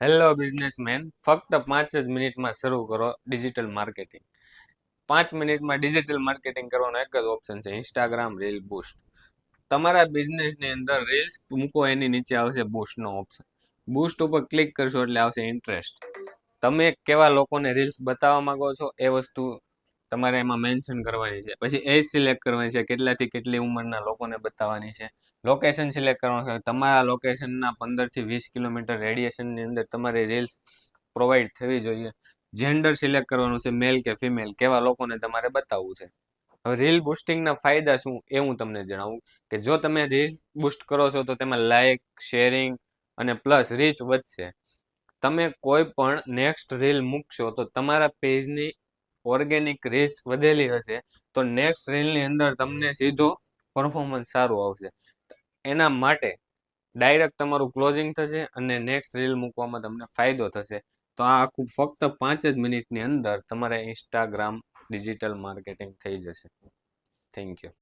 Hello businessman ફક્ત પાંચ જ મિનિટમાં શરૂ કરો ડિજિટલ માર્કેટિંગ પાંચ મિનિટમાં ડિજિટલ માર્કેટિંગ કરવાનો એક જ ઓપ્શન છે ઇન્સ્ટાગ્રામ રીલ બુસ્ટ તમારા બિઝનેસની અંદર રીલ્સ મૂકો, એની નીચે આવશે બુસ્ટનો ઓપ્શન બૂસ્ટ ઉપર ક્લિક કરશો એટલે આવશે ઇન્ટરેસ્ટ તમે કેવા લોકોને રીલ્સ બતાવવા માંગો છો એ વસ્તુ તમારે એમાં મેન્શન કરવાની છે. પછી એજ સિલેક્ટ કરવાની છે, કેટલાથી કેટલી ઉંમરના લોકોને બતાવવાની છે. લોકેશન સિલેક્ટ કરવાનું છે. તમારા લોકેશનના પંદરથી વીસ કિલોમીટર રેડિયેશનની અંદર તમારી રીલ્સ પ્રોવાઈડ થવી જોઈએ. જેન્ડર સિલેક્ટ કરવાનું છે મેલ કે ફિમેલ કેવા લોકોને તમારે બતાવવું છે. હવે રીલ બુસ્ટિંગના ફાયદા શું? એ હું તમને જણાવું કે જો તમે રીલ બુસ્ટ કરો છો, તો તેમાં લાઇક શેરિંગ અને પ્લસ રીચ વધશે. તમે કોઈ પણ નેક્સ્ટ રીલ મૂકશો, તો તમારા પેજની ઓર્ગેનિક રીચ વધેલી હશે, તો નેક્સ્ટ રીલની અંદર તમને સીધો પરફોર્મન્સ સારું આવશે. એના માટે ડાયરેક્ટ તમારું ક્લોઝિંગ થશે અને નેક્સ્ટ રીલ મૂકવામાં તમને ફાયદો થશે. તો આ આખું ફક્ત પાંચ જ મિનિટની અંદર તમારે ઇન્સ્ટાગ્રામ ડિજિટલ માર્કેટિંગ થઈ જશે. Thank you